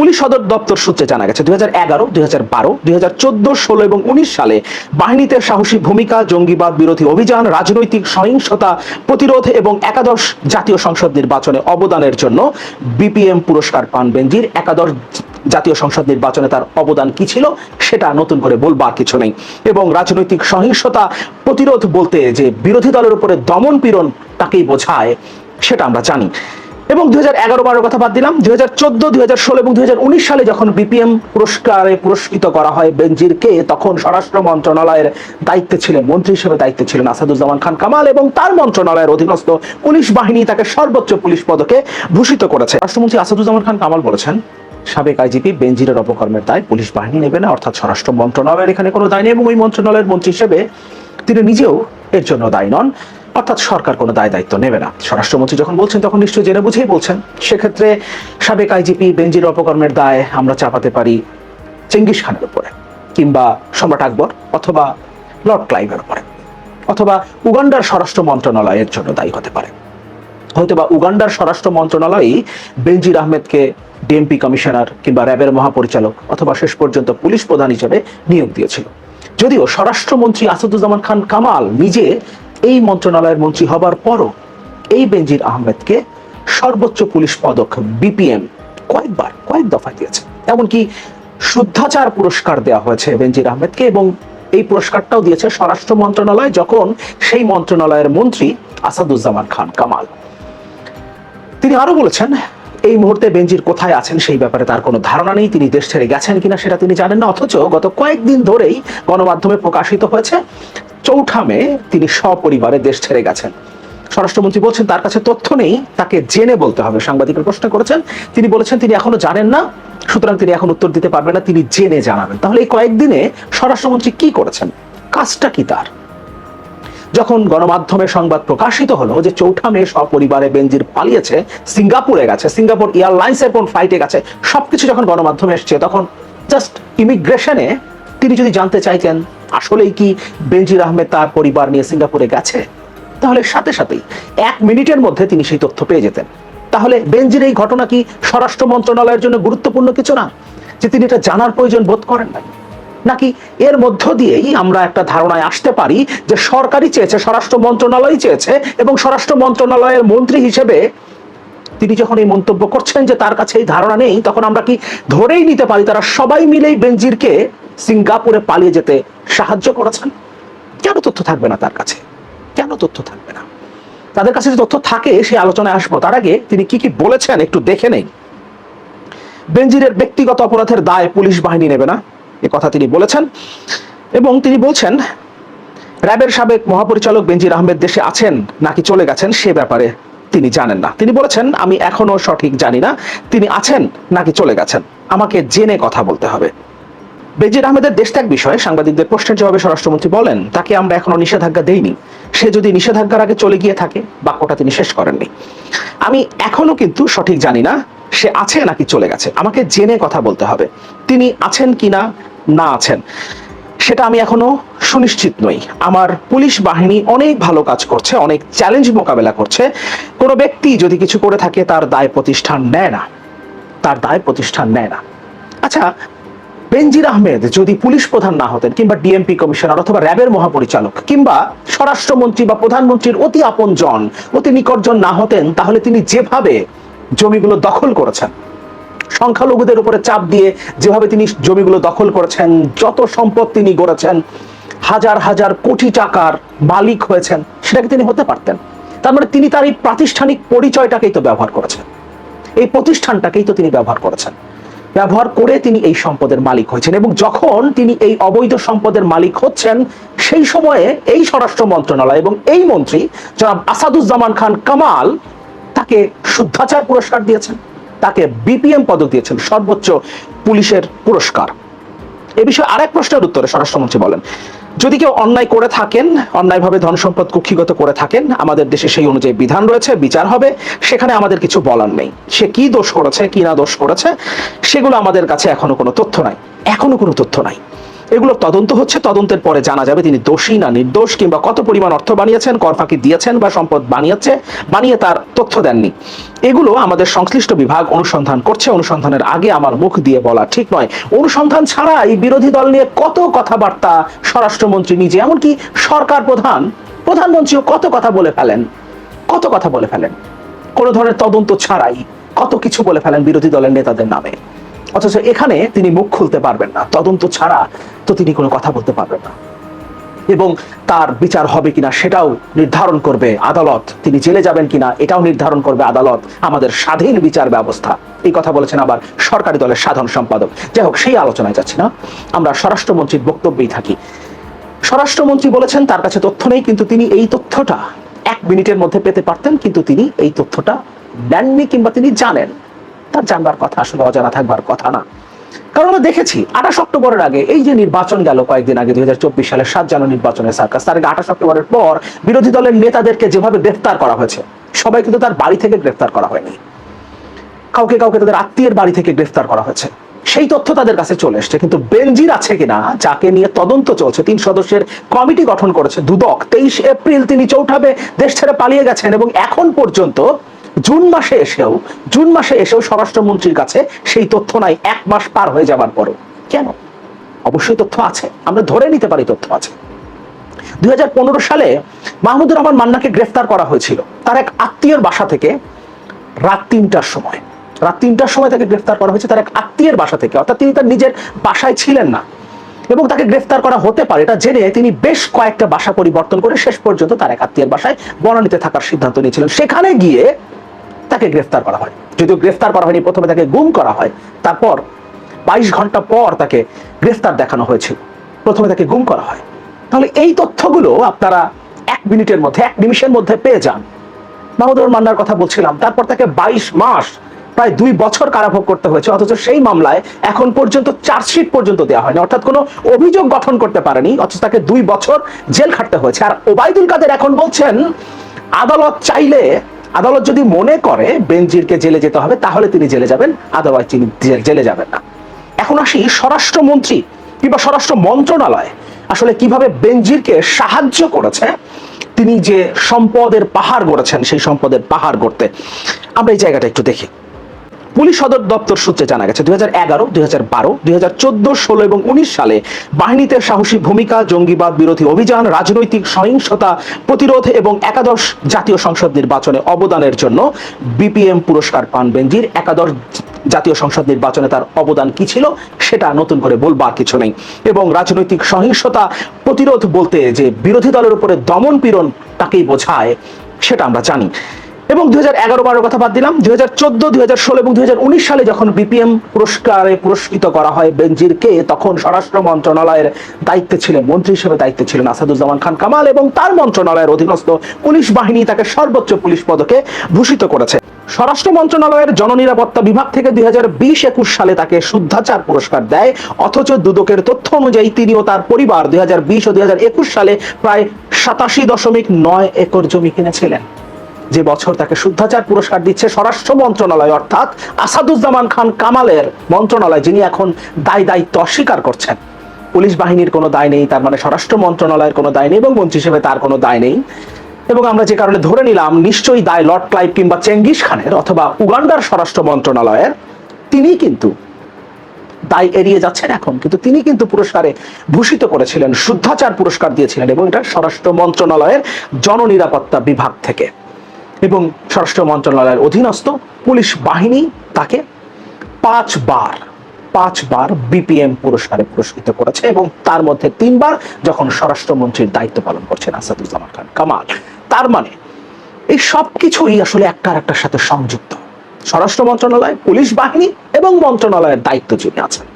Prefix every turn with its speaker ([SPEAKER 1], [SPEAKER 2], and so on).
[SPEAKER 1] Police সদর দপ্তর সূত্রে জানা গেছে, দুই হাজার এগারো, দুই হাজার বারো, দুই হাজার চোদ্দ, ষোলো এবং উনিশ সালে বাহিনীতে সাহসী ভূমিকা, জঙ্গিবাদ বিরোধী অভিযান, রাজনৈতিক সহিংসতা প্রতিরোধ এবং একাদশ জাতীয় সংসদ নির্বাচনে অবদানের জন্য বিপিএম পুরস্কার পান বেনজির। একাদশ জাতীয় সংসদ নির্বাচনে তার অবদান কি ছিল সেটা নতুন করে বলবার কিছু নেই। এবং রাজনৈতিক সহিংসতা প্রতিরোধ বলতে যে বিরোধী দলের উপরে দমন পীড়ন তাকেই বোঝায়, সেটা আমরা জানি। এবং দুই হাজার এগারো বারোর কথা বাদ দিলাম। দুই হাজার চোদ্দ, দুই হাজার ষোলো এবং দুই হাজার উনিশ সালে যখন বিপিএম পুরস্কারে পুরস্কৃত করা হয় বেনজিরকে, তখন স্বরাষ্ট্র মন্ত্রণালয়ের দায়িত্বে ছিলেন, মন্ত্রী হিসেবে দায়িত্বে ছিলেন আসাদুজ্জামান খান কামাল এবং তার মন্ত্রণালয়ের অধীনস্থ পুলিশ বাহিনী তাকে সর্বোচ্চ পুলিশ পদকে ভূষিত করেছে। রাষ্ট্রমন্ত্রী আসাদুজ্জামান খান কামাল বলেছেন, সাবেক আইজিপি বেনজিরের অপকর্মের দায় পুলিশ বাহিনী নেবে না, অর্থাৎ স্বরাষ্ট্র মন্ত্রণালয়ের এখানে কোনো দায় নেই এবং ওই মন্ত্রণালয়ের মন্ত্রী হিসেবে তিনি নিজেও এর জন্য দায়ী নন। অর্থাৎ সরকার কোনো দায় দায়িত্ব নেবে না। স্বরাষ্ট্রমন্ত্রী যখন বলছেন, তখন নিশ্চয়ই জেনে বুঝেই বলছেন। সেক্ষেত্রে সাবেক আইজিপি বেনজির অপকর্মের দায় আমরা চাপাতে পারি চেঙ্গিস খানের উপরে, কিংবা সম্রাট আকবর অথবা লর্ড ক্লাইভের উপরে, অথবা উগান্ডার স্বরাষ্ট্র মন্ত্রণালয়ের জন্য দায়ী হতে পারে। হয়তো বা উগান্ডার স্বরাষ্ট্র মন্ত্রণালয়ই বেনজির আহমেদকে ডিএমপি কমিশনার কিংবা র্যাবের মহাপরিচালক অথবা শেষ পর্যন্ত পুলিশ প্রধান হিসেবে নিয়োগ দিয়েছিল। যদিও স্বরাষ্ট্রমন্ত্রী আসাদুজ্জামান খান কামাল নিজে এই মন্ত্রণালয়ের মন্ত্রী হবার পরও এই বেনজির আহমেদকে সর্বোচ্চ পুলিশ পদক বিপিএম কয়েকবার, কয়েক দফা দিয়েছে। এমনকি শুদ্ধাচার পুরস্কার দেওয়া হয়েছে বেনজির আহমেদকে এবং এই পুরস্কারটাও দিয়েছে স্বরাষ্ট্র মন্ত্রণালয় যখন সেই মন্ত্রণালয়ের মন্ত্রী আসাদুজ্জামান খান কামাল। তিনি আরও বলেছেন এই মুহূর্তে বেনজির কোথায় আছেন সেই ব্যাপারে তার কোনো ধারণা নেই। তিনি দেশ ছেড়ে গেছেন কিনা সেটা তিনি জানেন না, অথচ গত কয়েকদিন ধরেই গণমাধ্যমে প্রকাশিত হয়েছে, চৌঠা মে তিনি সপরিবারে দেশ ছেড়ে গেছেন। স্বরাষ্ট্রমন্ত্রী বলছেন, তার কাছে তথ্য নেই, তাকে জেনে বলতে হবে। সাংবাদিকের প্রশ্ন করেছেন, তিনি বলেছেন, তিনি এখনও জানেন না, সুতরাং তিনি এখন উত্তর দিতে পারবেন না, তিনি জেনে জানাবেন। তাহলে এই কয়েকদিনে স্বরাষ্ট্রমন্ত্রী কি করেছেন? কাজটা কি তার? যখন গণমাধ্যমে সংবাদ প্রকাশিত হলো যে চৌঠা মে সপরিবারে বেনজির পালিয়েছে, সিঙ্গাপুরে গেছে, সিঙ্গাপুর এয়ারলাইন্সের কোন ফ্লাইটে গেছে, সবকিছু যখন গণমাধ্যমে এসছে, তখন জাস্ট ইমিগ্রেশনে তিনি যদি জানতে চাইতেন, আসলেই কি বেনজির আহমেদ তার পরিবার নিয়ে সিঙ্গাপুরে গেছে? তাহলে সাথে সাথেই এক মিনিটের মধ্যে তিনি সেই তথ্য পেয়ে যেতেন। তাহলে বেনজির এই ঘটনা কি স্বরাষ্ট্র মন্ত্রণালয়ের জন্য গুরুত্বপূর্ণ কিছু না? যে তিনি এটা জানার প্রয়োজন বোধ করেন নাই। নাকি এর মধ্য দিয়েই আমরা একটা ধারণায় আসতে পারি যে সরকারই চেয়েছে, স্বরাষ্ট্র মন্ত্রণালয় চেয়েছে এবং স্বরাষ্ট্র মন্ত্রণালয়ের মন্ত্রী হিসেবে তিনি যখন এই মন্তব্য করছেন যে তার কাছে এই ধারণা নেই, তখন আমরা কি ধরেই নিতে পারি তারা সবাই মিলেই বেনজিরকে সিঙ্গাপুরে পালিয়ে যেতে সাহায্য করেছেন? কেন তথ্য থাকবে না তার কাছে? কেন তথ্য থাকবে না? তাদের কাছে যে তথ্য থাকে সেই আলোচনায় আসব। তার আগে তিনি কি কি বলেছেন একটু দেখে নেই। বেনজিরের ব্যক্তিগত অপরাধের দায় পুলিশ বাহিনী নেবে না। এ কথা তিনি বলেছেন। এবং তিনি বলছেন, র্যাবের সাবেক মহাপরিচালক বেনজির আহমেদ দেশে আছেন নাকি চলে গেছেন সে ব্যাপারে তিনি জানেন না। তিনি বলেছেন, আমি এখনও সঠিক জানি না, তিনি আছেন নাকি চলে গেছেন। আমাকে জেনে কথা বলতে হবে। বেজির আহমেদের দেশত্যাগ বিষয়ে সাংবাদিকদের প্রশ্নের জবাবে স্বরাষ্ট্রমন্ত্রী বলেন, তাকে আমরা এখনও নিষেধাজ্ঞা দেইনি। সে যদি নিষেধাজ্ঞার আগে চলে গিয়ে থাকে, বাক্যটা তিনি শেষ করেননি। আমি এখনও কিন্তু সঠিক জানি না, সে আছে নাকি চলে গেছে। আমাকে জেনে কথা বলতে হবে। তিনি আছেন কিনা না আছেন। সেটা আমি এখনও সুনিশ্চিত নই। আমার পুলিশ বাহিনী অনেক ভালো কাজ করছে, অনেক চ্যালেঞ্জ মোকাবেলা করছে। কোনো ব্যক্তি যদি কিছু করে থাকে, তার দায় প্রতিষ্ঠান নেয় না। তার দায় প্রতিষ্ঠান নেয় না। আচ্ছা বেনজির আহমেদ যদি পুলিশ প্রধান না হতেন, কিংবা ডিএমপি কমিশনার অথবা র্যাবের মহাপরিচালক, কিংবা স্বরাষ্ট্রমন্ত্রী বা প্রধানমন্ত্রীর অতি আপনজন, অতি নিকটজন না হতেন, তাহলে তিনি যেভাবে জমিগুলো দখল করেছেন সংখ্যালঘুদের উপরে চাপ দিয়ে যেভাবে তিনি জমিগুলো দখল করেছেন, যত সম্পদ তিনি গড়েছেন, হাজার হাজার কোটি টাকার মালিক হয়েছেন, সেটাকে তিনি হতে পারতেন। তার মানে তিনি তার এই প্রাতিষ্ঠানিক পরিচয়টাকেই তো ব্যবহার করেছেন। এই প্রতিষ্ঠানটাকেই তো তিনি ব্যবহার করেছেন। ব্যবহার করে তিনি এই সম্পদের মালিক হয়েছেন এবং যখন তিনি এই অবৈধ সম্পদের মালিক হচ্ছেন, সেই সময়ে এই স্বরাষ্ট্র মন্ত্রণালয় এবং এই মন্ত্রী জনাব আসাদুজ্জামান খান কামাল তাকে শুদ্ধাচার পুরস্কার দিয়েছেন। তাকে বিপিএম পদক দিয়েছেন সর্বোচ্চ পুলিশের পুরস্কার। এ বিষয়ে আর এক প্রশ্নের উত্তরে স্বরাষ্ট্রমন্ত্রী বলেন, যদি কেউ অন্যায় করে থাকেন, অন্যায়ভাবে ধন সম্পদ কুক্ষিগত করে থাকেন, আমাদের দেশে সেই অনুযায়ী বিধান রয়েছে, বিচার হবে, সেখানে আমাদের কিছু বলার নেই। সে কি দোষ করেছে, কি না দোষ করেছে, সেগুলো আমাদের কাছে এখনও কোনো তথ্য নাই। এখনও কোনো তথ্য নাই। এগুলো তদন্ত হচ্ছে, তদন্তের পরে জানা যাবে তিনি দোষী না নির্দোষ কিংবা কত পরিমাণ অর্থ বানিয়েছেন, কর ফাঁকি দিয়েছেন বা সম্পদ বানিয়েছে, বানিয়ে তার তথ্য দেননি। এগুলো আমাদের সংশ্লিষ্ট বিভাগ অনুসন্ধান করছে, অনুসন্ধানের আগে আমার মুখ দিয়ে বলা ঠিক নয়। অনুসন্ধান ছাড়া এই বিরোধী দল নিয়ে কত কথাবার্তা স্বরাষ্ট্রমন্ত্রী নিজে, এমনকি সরকার প্রধান, প্রধানমন্ত্রীও কত কথা বলে ফেলেন, কত কথা বলে ফেলেন। কোনো ধরনের তদন্ত ছাড়াই কত কিছু বলে ফেলেন বিরোধী দলের নেতাদের নামে। অথচ এখানে তিনি মুখ খুলতে পারবেন না, তদন্ত ছাড়া তো তিনি কোনো কথা বলতে পারবেন না। এবং তার বিচার হবে কিনা সেটাও নির্ধারণ করবে আদালত। তিনি জেলে যাবেন কিনা এটাও নির্ধারণ করবে আদালত। আমাদের স্বাধীন বিচার ব্যবস্থা। এই কথা বলেছেন আবার সরকারি দলের সাধারণ সম্পাদক। যাই হোক, সেই আলোচনায় যাচ্ছি না। আমরা স্বরাষ্ট্রমন্ত্রীর বক্তব্যেই থাকি। স্বরাষ্ট্রমন্ত্রী বলেছেন, তার কাছে তথ্য নেই, কিন্তু তিনি এই তথ্যটা এক মিনিটের মধ্যে পেতে পারতেন, কিন্তু তিনি এই তথ্যটা নেননি কিংবা তিনি জানেন। তার জানবার কথা আসলে অজানা থাকবার কথা না। কারণ আমরা দেখেছি, আঠাশ অক্টোবরের আগে এই যে নির্বাচন গেল কয়েকদিন আগে, দুই হাজার সালের সাত জানুয়ারি নির্বাচনের সার্কাস, তার আগে আঠাশ অক্টোবরের পর বিরোধী দলের নেতাদেরকে যেভাবে গ্রেফতার করা হয়েছে, সবাই কিন্তু তার বাড়ি থেকে গ্রেফতার করা হয়নি। কাউকে কাউকে তাদের আত্মীয়ের বাড়ি থেকে গ্রেফতার করা হয়েছে। সেই তথ্য তাদের কাছে চলে এসছে, কিন্তু বেনজির আছে কিনা, যাকে নিয়ে তদন্ত চলছে, তিন সদস্যের কমিটি গঠন করেছে দুদক, তেইশ এপ্রিল তিনি চৌঠাবে দেশ ছেড়ে পালিয়ে গেছেন এবং এখন পর্যন্ত জুন মাসে এসেও, জুন মাসে এসেও স্বরাষ্ট্রমন্ত্রীর কাছে সেই তথ্য নাই, এক মাস পার হয়ে যাবার পরও কেন? অবশ্যই তথ্য আছে, আমরা ধরে নিতে পারি তথ্য আছে। দুই সালে মাহমুদুর রহমান মান্নাকে গ্রেফতার করা হয়েছিল। তার এক আত্মীয়ের বাসা থেকে রাত তিনটার সময়। রাত তিনটার সময় তাকে গ্রেফতার করা হয়েছে, তার এক আত্মীয়ের বাসা থেকে। অর্থাৎ তিনি তার নিজের বাসায় ছিলেন না। এবং তাকে গ্রেফতার করা হতে পারে, এটা জেনে তিনি বেশ কয়েকটা বাসা পরিবর্তন করে শেষ পর্যন্ত তার এক আত্মীয়ের বাসায় বনানীতে থাকার সিদ্ধান্ত নিয়েছিলেন। সেখানে গিয়ে তাকে গ্রেফতার করা হয়। যদিও গ্রেফতার করা হয়নি, প্রথমে তাকে গুম করা হয়। তারপর বাইশ ঘণ্টা পর তাকে গ্রেফতার দেখানো হয়েছিল। প্রথমে তাকে গুম করা হয়। তাহলে এই তথ্যগুলো আপনারা এক মিনিটের মধ্যে, এক নিমিষের মধ্যে পেয়ে যান। মাহমুদুর মান্নার কথা বলছিলাম, তারপর তাকে বাইশ মাস, প্রায় দুই বছর কারাভোগ করতে হয়েছে, অথচ সেই মামলায় এখন পর্যন্ত চার্জশিট পর্যন্ত দেওয়া হয়নি, অর্থাৎ কোনো অভিযোগ গঠন করতে পারেনি, অথচ তাকে দুই বছর জেল খাটতে হয়েছে। আর ওবায়দুল কাদের এখন বলছেন, আদালত চাইলে আদালত যদি মনে করে বেনজিরকে জেলে যেতে হবে, তাহলে তিনি জেলে যাবেন আদারওয়াইজ তিনি জেলে যাবেন না। এখন আসি স্বরাষ্ট্রমন্ত্রী কিংবা স্বরাষ্ট্র মন্ত্রণালয়। আসলে কীভাবে বেনজিরকে সাহায্য করেছে? তিনি যে সম্পদের পাহাড় গড়েছেন, সেই সম্পদের পাহাড় গড়তে। আমরা এই জায়গাটা একটু দেখি। পুলিশ সদর দপ্তর সূত্রে জানা গেছে, দুই হাজার এগারো, দুই হাজার বারো, দুই হাজার চোদ্দ, ষোলো এবং উনিশ সালে বাহিনীতে সাহসী ভূমিকা, জঙ্গিবাদ বিরোধী অভিযান, রাজনৈতিক সহিংসতা প্রতিরোধ এবং একাদশ জাতীয় সংসদ নির্বাচনে অবদানের জন্য বিপিএম পুরস্কার পান বেনজির। একাদশ জাতীয় সংসদ নির্বাচনে তার অবদান কি ছিল সেটা নতুন করে বলবার কিছু নেই। এবং রাজনৈতিক সহিংসতা প্রতিরোধ বলতে যে বিরোধী দলের উপরে দমন পীড়ন তাকেই বোঝায়, সেটা আমরা জানি। এবং দুই হাজার এগারো বারোর কথা বাদ দিলাম, দুই হাজার চোদ্দ, দুই হাজার ষোলো এবং দুই হাজার উনিশ সালে যখন বিপিএম পুরস্কারে পুরস্কৃত করা হয় বেনজিরকে, তখন স্বরাষ্ট্র মন্ত্রণালয়ের দায়িত্বে ছিলেন, মন্ত্রী হিসেবে দায়িত্বে ছিলেন আসাদুজ্জামান খান কামাল এবং তার মন্ত্রণালয়ের অধীনস্থ পুলিশ বাহিনী তাকে সর্বোচ্চ পুলিশ পদকে ভূষিত করেছে। স্বরাষ্ট্র মন্ত্রণালয়ের জননিরাপত্তা বিভাগ থেকে দুই হাজার বিশ একুশ সালে তাকে শুদ্ধাচার পুরস্কার দেয়, অথচ দুদকের তথ্য অনুযায়ী তিনি ও তার পরিবার দুই হাজার বিশ ও দুই হাজার একুশ সালে প্রায় সাতাশি দশমিক নয় একর জমি কিনেছিলেন। যে বছর তাকে শুদ্ধাচার পুরস্কার দিচ্ছে স্বরাষ্ট্র মন্ত্রণালয়, অর্থাৎ আসাদুজ্জামান খান কামালের মন্ত্রণালয়, যিনি এখন দায় দায়িত্ব অস্বীকার করছেন। পুলিশ বাহিনীর কোনো দায় নেই, তার মানে স্বরাষ্ট্র মন্ত্রণালয়ের কোনো দায় নেই এবং মন্ত্রী হিসেবে তার কোনো দায় নেই। এবং আমরা যে কারণে ধরে নিলাম, নিশ্চয়ই দায় লর্ড ক্লাইভ কিংবা চেঙ্গিস খানের অথবা উগান্ডার স্বরাষ্ট্র মন্ত্রণালয়ের, তিনি কিন্তু দায় এড়িয়ে যাচ্ছেন এখন, কিন্তু তিনি কিন্তু পুরস্কারে ভূষিত করেছিলেন, শুদ্ধাচার পুরস্কার দিয়েছিলেন এবং এটা স্বরাষ্ট্র মন্ত্রণালয়ের জননিরাপত্তা বিভাগ থেকে। এবং স্বরাষ্ট্র মন্ত্রণালয়ের অধীনস্থ পুলিশ বাহিনী তাকে পাঁচবার পাঁচবার বিপিএম পুরস্কারে পুরস্কৃত করেছে এবং তার মধ্যে তিনবার যখন স্বরাষ্ট্রমন্ত্রীর দায়িত্ব পালন করছেন আসাদুজ্জামান খান। কামাল, তার মানে এই সব কিছুই আসলে একটা একটার সাথে সংযুক্ত। স্বরাষ্ট্র মন্ত্রণালয়, পুলিশ বাহিনী এবং মন্ত্রণালয়ের দায়িত্ব যিনি আছেন